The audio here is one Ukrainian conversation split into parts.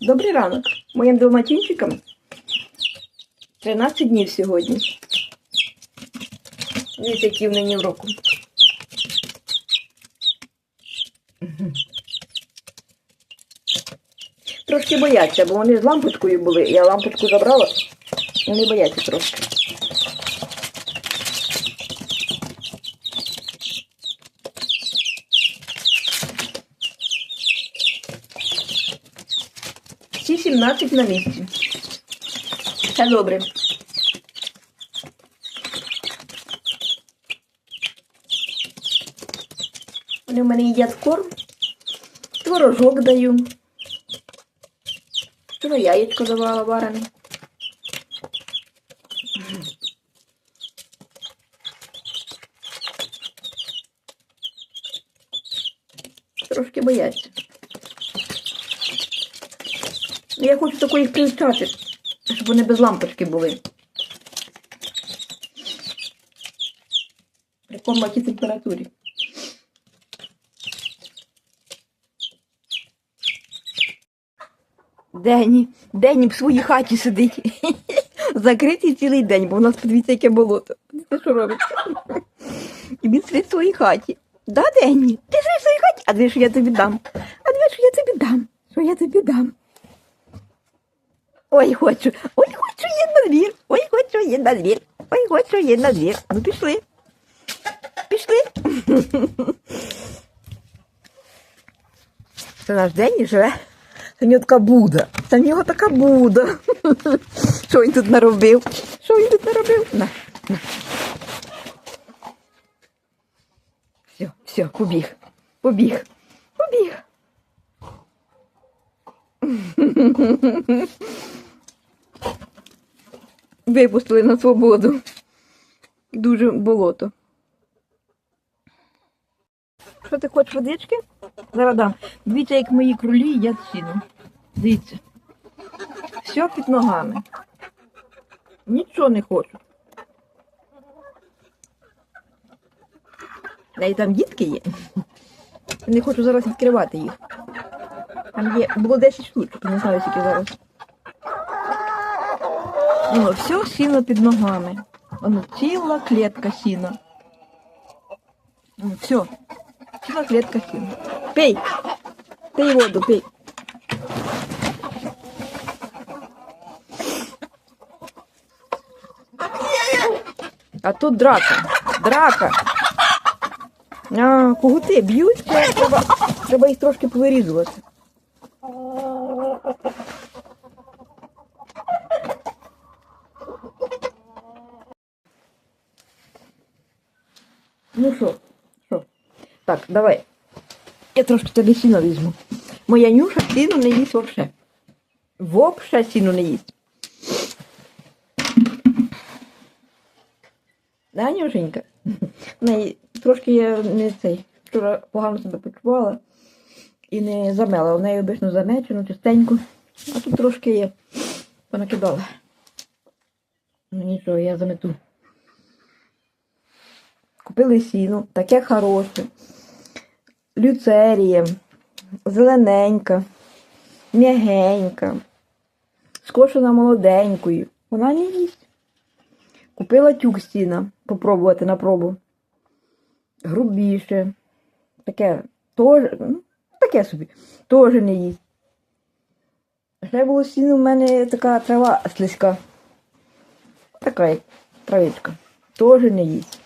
Добрий ранок. Моїм доматінчикам 13 днів сьогодні. Дивіться, які в нині в року. Трошки бояться, бо вони з лампочкою були. Я лампочку забрала. Вони бояться трошки. Всі 17 на місці. Все добре. Вони в мене їдять корм, творожок даю. Вчора яєчко давала варене. Трошки бояться. Я хочу тако їх привчати, щоб вони без лампочки були. При комнаті температурі. Дені, Дені в своїй хаті сидить. Закритий цілий день, бо в нас подивіться, яке болото. Це що робить? І він сидить в своїй хаті. Да, Дені? Ти сидиш в своїй хаті? А диви, що я тобі дам. А диви, що я тобі дам. Що я тобі дам. Ой, хочу, ой, хочу є на двір, ой, хочу є на двір, ой, хочу є на двір. Ну пішли. Пішли. Це наш день живе. Це в нього така буда. Це в нього така буда. Що він тут наробив? Що він тут наробив? На, на. Все, все, побіг. Побіг. Побіг. Випустили на свободу. Дуже болото. Що ти хочеш водички? Зараз дам. Дивіться, як мої кролі їдять сіно. Дивіться. Все під ногами. Нічого не хочу. Да і там дітки є. Не хочу зараз відкривати їх. Там є, було 10 штучок, не знаю, скільки зараз. Воно все сіно під ногами. Воно ціла клітка сіна. Все. Ціла клітка сіна. Пей! Пей воду, пей. А тут драка. Драка. А, когути б'ються, треба, треба їх трошки повирізувати. Ну що, що? Так, давай. Я трошки тобі сіно візьму. Моя нюша сіну не їсть вообще. Вообще сіну не їсть. Да, Нюшенька? В неї трошки я не цей. Вчора погано себе почувала і не замела. У неї обично замечено, чистенько. А тут трошки я понакидала. Ну нічого, я замету. Купили сіно, таке хороше. Люцерія, зелененька, м'ягенька, скошена молоденькою. Вона не їсть. Купила тюк сіна, попробувати на пробу. Грубіше. Таке теж, ну, таке собі, теж не їсть. Ще було сіно в мене така трава слизька. Така травичка. Теж не їсть.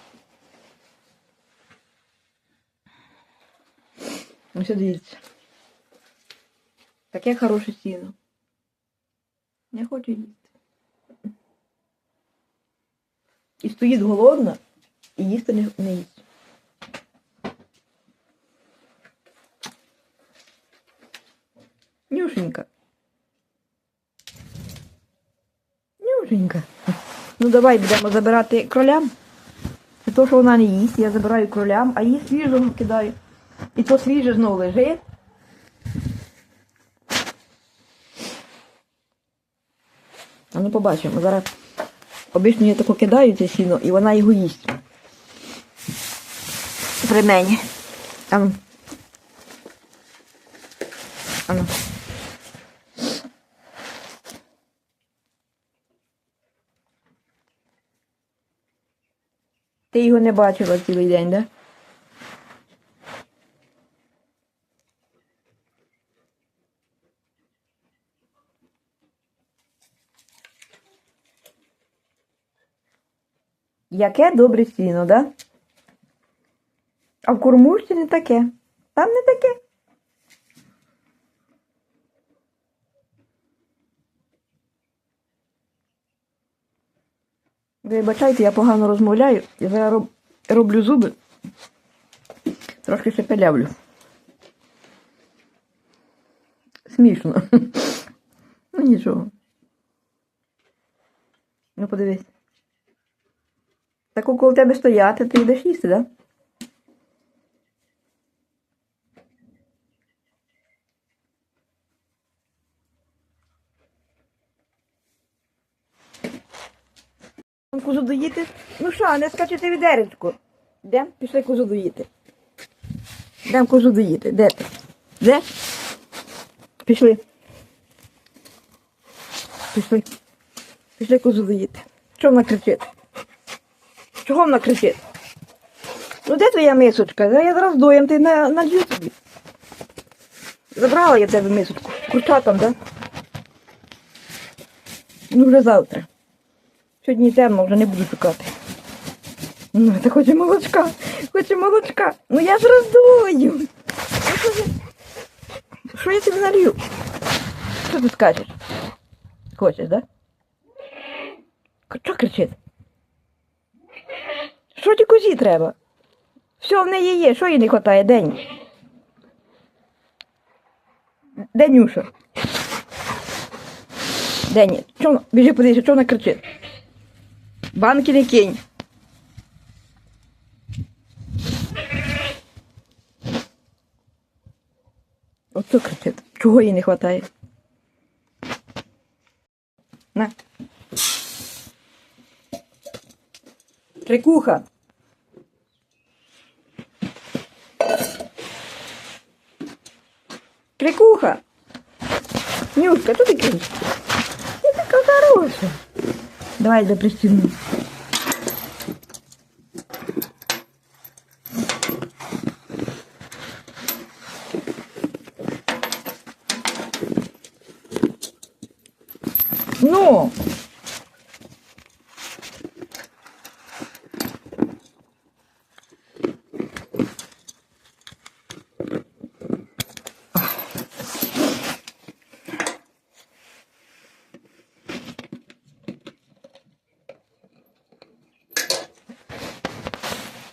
Ось дивіться. Таке хороше сіно. Не хочу їсти. І стоїть голодна, і їсти не, не їсть. Нюшенька. Нюшенька. Ну давай будемо забирати кролям. І то, що вона не їсть, я забираю кролям, а її свіжого кидаю. І то свіже знову лежить. А ну побачимо. Зараз обично я таку кидаю це сіно і вона його їсть. При мені. Ану. Ану. Ти його не бачила цілий день, так? Да? Яке добре сіно, да? А в кормушці не таке. Там не таке. Вибачайте, я погано розмовляю. Я роб- роблю зуби. Трошки ще пилявлю. Смішно. Ну нічого. Ну подивись. Так около тебе стояти, ти йдеш їсти, так? Да? Козу доїти? Ну що, не скачете відеречку. Йдем, пішли козу доїти. Йдем козу доїти. Де ти? Де? Пішли. Пішли. Пішли козу доїти. Що вона кричить? Чого вона кричить? Ну де твоя мисочка? Я зараз доєм, ти на, налью тобі. Забрала я тебе мисочку. Курчатам, да? Ну вже завтра. Сьогодні темно, вже не буду шукати. Ну, та хоче молочка, хоче молочка. Ну я ж роздою. Ну, що я- тобі налью? Що ти скажеш? Хочеш, да? К- Що кричить? Що ті козі треба? Все в неї є, що їй не вистачає? День. Денюша. Дені, вона? Біжи подивися, що вона кричить? Банки не кинь. Оце кричить. Чого їй не вистачає? На. Крикуха. Крикуха. Нюшка, що ти кричиш? Ти така хороша. Давай я пристегну. Ну.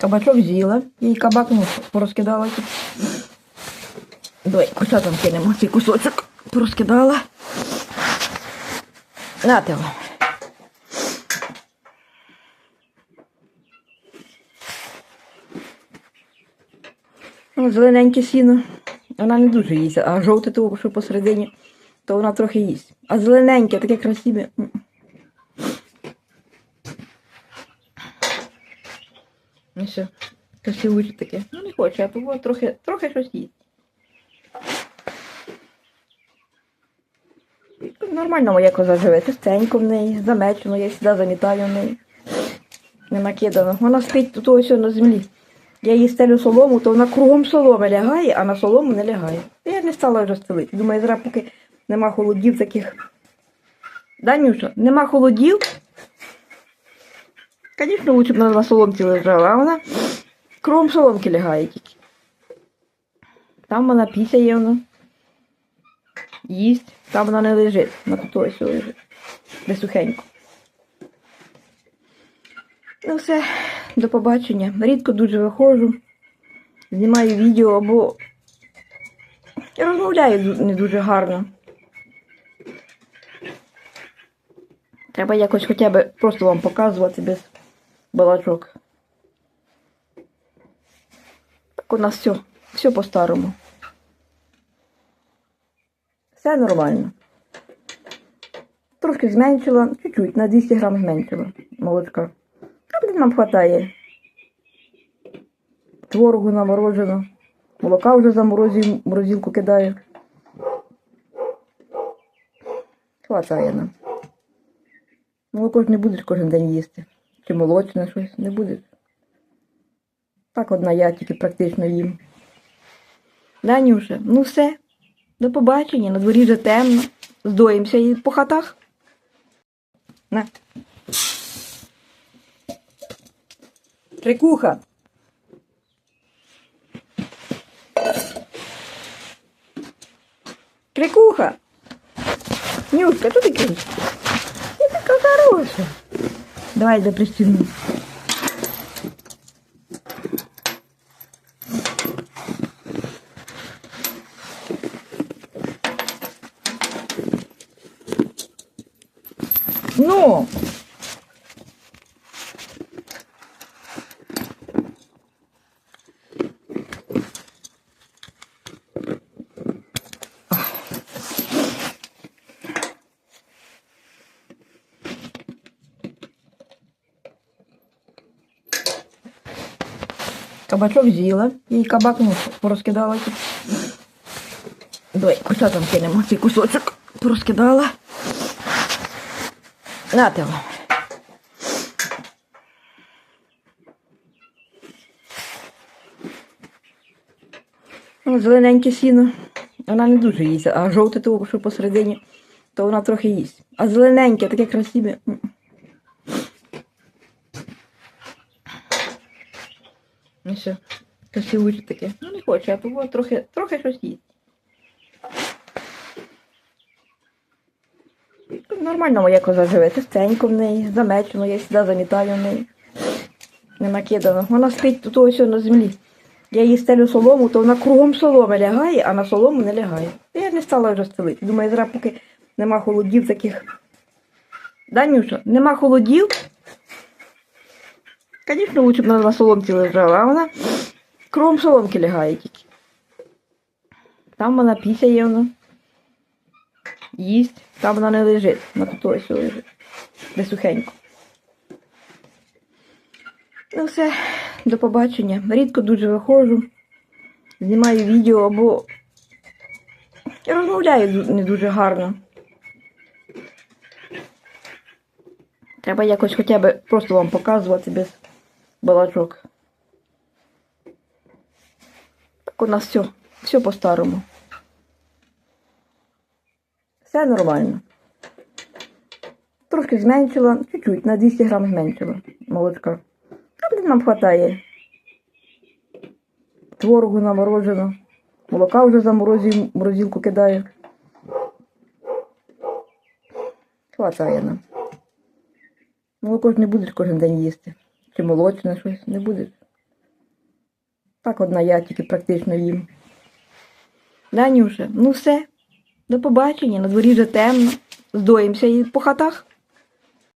Кабачок з'їла, їй кабак ну, порозкидала. Давай, курчатам кинемо цей кусочок. Порозкидала. Нате вам. Ну, зелененьке сіно. Вона не дуже їсть, а жовте того, що посередині, то вона трохи їсть. А зелененьке, таке красиве. Ну все, красивуче таке. Ну не хоче, а того трохи, трохи щось їсть. Нормально моя коза живе, чистенько в неї, замечено, я завжди замітаю в неї. Не накидано. Вона спить тут ось на землі. Я їй стелю солому, то вона кругом соломи лягає, а на солому не лягає. Я не стала вже стелити. Думаю, зараз поки нема холодів таких. Да, Нюша? Нема холодів. Звісно, лучше б вона на соломці лежала, а вона кругом соломки лягає тільки. Там вона пісяє вона. Їсть, там вона не лежить, на тут ось лежить. Де сухенько. Ну все, до побачення. Рідко дуже виходжу, знімаю відео або розмовляю не дуже гарно. Треба якось хоча б просто вам показувати без балачок. Так у нас все, все по-старому. Все нормально. Трошки зменшила, чуть-чуть, на 200 грам зменшила молочка. А блін, нам хватає. Творогу наморожено. Молока вже заморозив, морозилку кидаю. Хватає нам. Молоко ж не будеш кожен день їсти. Чи молочне щось не будеш. Так одна я тільки практично їм. Да, Нюша? Ну все. До побачення. На дворі вже темно. Здоїмося і по хатах. На. Трикуха. Крикуха. Нюшка, что ты кричишь? Ты такая хорошая. Давай, да пристегну. Ну, кабачок з'їла, їй кабак ну, порозкидала. Давай, куса там кинемо, цей кусочок порозкидала. Нате вам. Ну, зелененьке сіно. Вона не дуже їсть, а жовте того, що посередині, то вона трохи їсть. А зелененьке, таке красиве. М. Все, красивуче таке. Ну не хоче, а того трохи, трохи щось їсть. Нормально моя коза живе, чистенько в неї, замечено, я завжди замітаю в неї. Не накидано. Вона спить тут ось на землі. Я їй стелю солому, то вона кругом соломи лягає, а на солому не лягає. Я не стала вже стелити. Думаю, зараз поки нема холодів таких. Да, Нюша, нема холодів. Звісно, лучше б вона на соломці лежала, а вона кругом соломки лягає тільки. Там вона пісяє вона. Їсть, там вона не лежить, на тут ось лежить. Де сухенько. Ну все, до побачення. Рідко дуже виходжу, знімаю відео або розмовляю не дуже гарно. Треба якось хоча б просто вам показувати без балачок. Так у нас все, все по-старому. Все нормально. Трошки зменшила, чуть-чуть, на 200 грам зменшила молочка. Там нам хватає. Творогу наморожено. Молока вже заморозив, морозилку кидаю. Хватає нам. Молоко ж не будеш кожен день їсти. Чи молочне щось не будеш. Так одна я тільки практично їм. Данюша, Ну все. До побачення. На дворі вже темно. Здоїмося і по хатах.